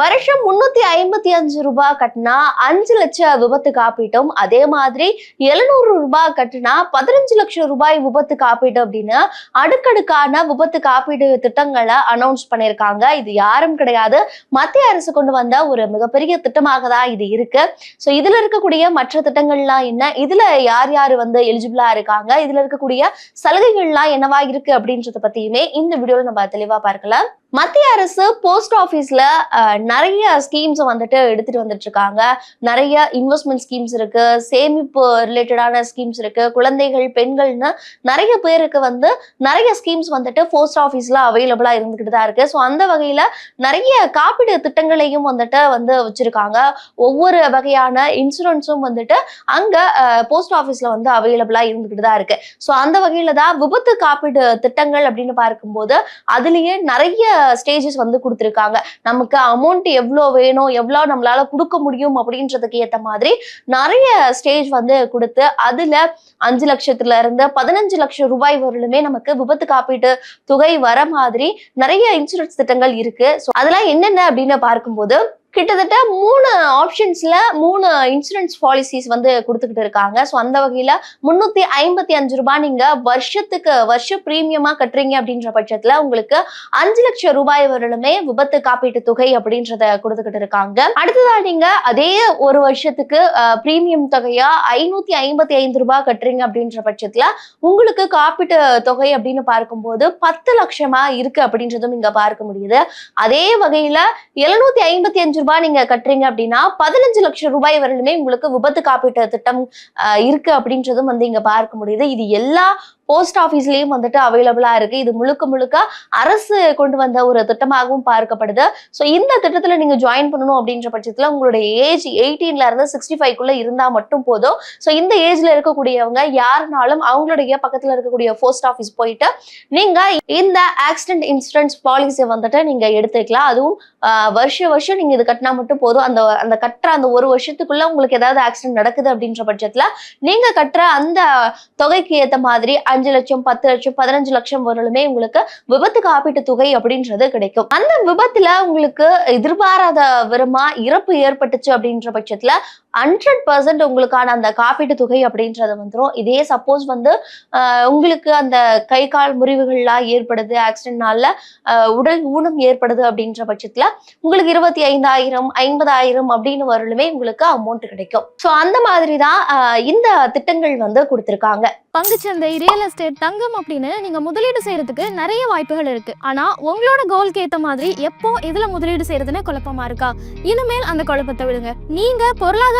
வருஷம் முன்னூத்தி ஐம்பத்தி அஞ்சு ரூபாய் கட்டினா அஞ்சு லட்சம் விபத்து காப்பீட்டும். அதே மாதிரி எழுநூறு ரூபாய் கட்டினா பதினஞ்சு லட்சம் ரூபாய் விபத்து காப்பீடு அப்படின்னு அடுக்கடுக்கான விபத்து காப்பீடு திட்டங்களை அனௌன்ஸ் பண்ணியிருக்காங்க. இது யாரும் கிடையாது. மத்திய அரசு கொண்டு வந்த ஒரு மிகப்பெரிய திட்டமாக தான் இது இருக்கு. ஸோ இதுல இருக்கக்கூடிய மற்ற திட்டங்கள்லாம் என்ன? இதுல யார் யார் வந்து எலிஜிபிளா இருக்காங்க? இதுல இருக்கக்கூடிய சலுகைகள்லாம் என்னவா இருக்கு அப்படின்றத பத்தியுமே இந்த வீடியோவில் நம்ம தெளிவா பார்க்கலாம். மத்திய அரசு போஸ்ட் ஆஃபீஸில் நிறைய ஸ்கீம்ஸ் வந்துட்டு எடுத்துட்டு வந்துட்டு இருக்காங்க. நிறைய இன்வெஸ்ட்மெண்ட் ஸ்கீம்ஸ் இருக்குது சேமிப்பு ரிலேட்டடான ஸ்கீம்ஸ் இருக்குது குழந்தைகள் பெண்கள்னு நிறைய பேருக்கு வந்து நிறைய ஸ்கீம்ஸ் வந்துட்டு போஸ்ட் ஆஃபீஸில் அவைலபிளாக இருந்துக்கிட்டு தான் இருக்குது ஸோ அந்த வகையில் நிறைய காப்பீடு திட்டங்களையும் வந்துட்டு வந்து வச்சுருக்காங்க. ஒவ்வொரு வகையான இன்சூரன்ஸும் வந்துட்டு அங்கே போஸ்ட் ஆஃபீஸில் வந்து அவைலபிளாக இருந்துக்கிட்டு தான் இருக்குது ஸோ அந்த வகையில் தான் விபத்து காப்பீடு திட்டங்கள் அப்படின்னு பார்க்கும்போது அதுலேயே நிறைய ஸ்டேஜஸ் வந்து கொடுத்துருக்காங்க. நமக்கு அமௌண்ட் எவ்வளோ வேணும் எவ்வளோ நம்மளால கொடுக்க முடியும் அப்படின்றதுக்கு ஏற்ற மாதிரி நிறைய ஸ்டேஜ் வந்து கொடுத்து அதுல அஞ்சு லட்சத்துல இருந்து பதினஞ்சு லட்சம் ரூபாய் வரலுமே நமக்கு விபத்து காப்பீட்டு தொகை வர மாதிரி நிறைய இன்சூரன்ஸ் திட்டங்கள் இருக்கு. ஸோ அதெல்லாம் என்னென்ன அப்படின்னு பார்க்கும்போது கிட்டத்தட்ட மூணு ஆப்ஷன்ஸ்ல மூணு இன்சூரன்ஸ் பாலிசிஸ் வந்து கொடுத்துக்கிட்டு இருக்காங்க. ஸோ அந்த வகையில முன்னூத்தி ஐம்பத்தி அஞ்சு ரூபாய் நீங்க வருஷத்துக்கு வருஷ பிரீமியமா கட்டுறீங்க அப்படின்ற பட்சத்துல உங்களுக்கு அஞ்சு லட்சம் ரூபாய் வரலுமே விபத்து காப்பீட்டு தொகை அப்படின்றத கொடுத்துக்கிட்டு இருக்காங்க. அடுத்ததா நீங்க அதே ஒரு வருஷத்துக்கு பிரீமியம் தொகையா ஐநூத்தி ஐம்பத்தி ஐந்து ரூபாய் கட்டுறீங்க அப்படின்ற பட்சத்துல உங்களுக்கு காப்பீட்டு தொகை அப்படின்னு பார்க்கும்போது பத்து லட்சமா இருக்கு அப்படின்றதும் இங்க பார்க்க முடியுது. அதே வகையில எழுநூத்தி ஐம்பத்தி அஞ்சு ரூபாய் நீங்க கட்டுறீங்க அப்படின்னா பதினஞ்சு லட்சம் ரூபாய் வரையிலுமே உங்களுக்கு விபத்து காப்பீட்டு திட்டம் இருக்கு அப்படின்றதும் வந்து இங்க பார்க்க முடியுது. இது எல்லா போஸ்ட் ஆஃபீஸ்லயும் வந்துட்டு அவைலபிளா இருக்கு. இது முழுக்க முழுக்க அரசு கொண்டு வந்த ஒரு திட்டமாகவும் பார்க்கப்படுது. ஸோ இந்த திட்டத்துல நீங்க ஜாயின் பண்ணணும் அப்படின்ற பட்சத்துல உங்களுடைய ஏஜ் எயிட்டீன்ல இருந்து சிக்ஸ்டி ஃபைவ்க்குள்ள இருந்தா மட்டும் போதும். ஸோ இந்த ஏஜ்ல இருக்கக்கூடியவங்க யாருனாலும் அவங்களுடைய பக்கத்துல இருக்கக்கூடிய போஸ்ட் ஆஃபீஸ் போயிட்டு நீங்க இந்த ஆக்சிடென்ட் இன்சூரன்ஸ் பாலிசியை வந்துட்டு நீங்க எடுத்துக்கலாம். அதுவும் வருஷ வருஷம் நீங்க இது கட்டினா மட்டும் போதும். அந்த அந்த கட்டுற அந்த ஒரு வருஷத்துக்குள்ள உங்களுக்கு ஏதாவது ஆக்சிடென்ட் நடக்குது அப்படின்ற பட்சத்துல நீங்க கட்டுற அந்த தொகைக்கு ஏத்த மாதிரி அஞ்சு லட்சம் பத்து லட்சம் பதினஞ்சு லட்சம் வரலுமே உங்களுக்கு விபத்து காப்பீட்டு தொகை அப்படின்றது கிடைக்கும். அந்த விபத்துல உங்களுக்கு எதிர்பாராத விரமா இறப்பு ஏற்பட்டுச்சு அப்படின்ற பட்சத்துல ஹண்ட்ரட் பர்சன்ட் உங்களுக்கான அந்த காப்பீட்டு தொகை அப்படின்றது வந்துடும் இதே சப்போஸ் வந்து உங்களுக்கு அந்த கை கால் முறிவுகள்லாம் ஏற்படுது ஆக்சிடென்ட்னால உடல் ஊனம் ஏற்படுது அப்படின்ற பட்சத்துல உங்களுக்கு இருபத்தி ஐந்தாயிரம் ஐம்பதாயிரம் அப்படின்னு வரலுமே உங்களுக்கு அமௌண்ட் கிடைக்கும். ஸோ அந்த மாதிரி தான் இந்த திட்டங்கள் வந்து கொடுத்துருக்காங்க. பங்குச்சந்தை ரியல் எஸ்டேட் தங்கம் அப்படின்னு நீங்க முதலீடு செய்யறதுக்கு நிறைய வாய்ப்புகள் இருக்கு. ஆனா உங்களோட கோல்க்கு ஏத்த மாதிரி எப்போ எதுல முதலீடு செய்யறதுன்னு குழப்பமா இருக்கா? இனிமேல் அந்த குழப்பத்தை விடுங்க. நீங்க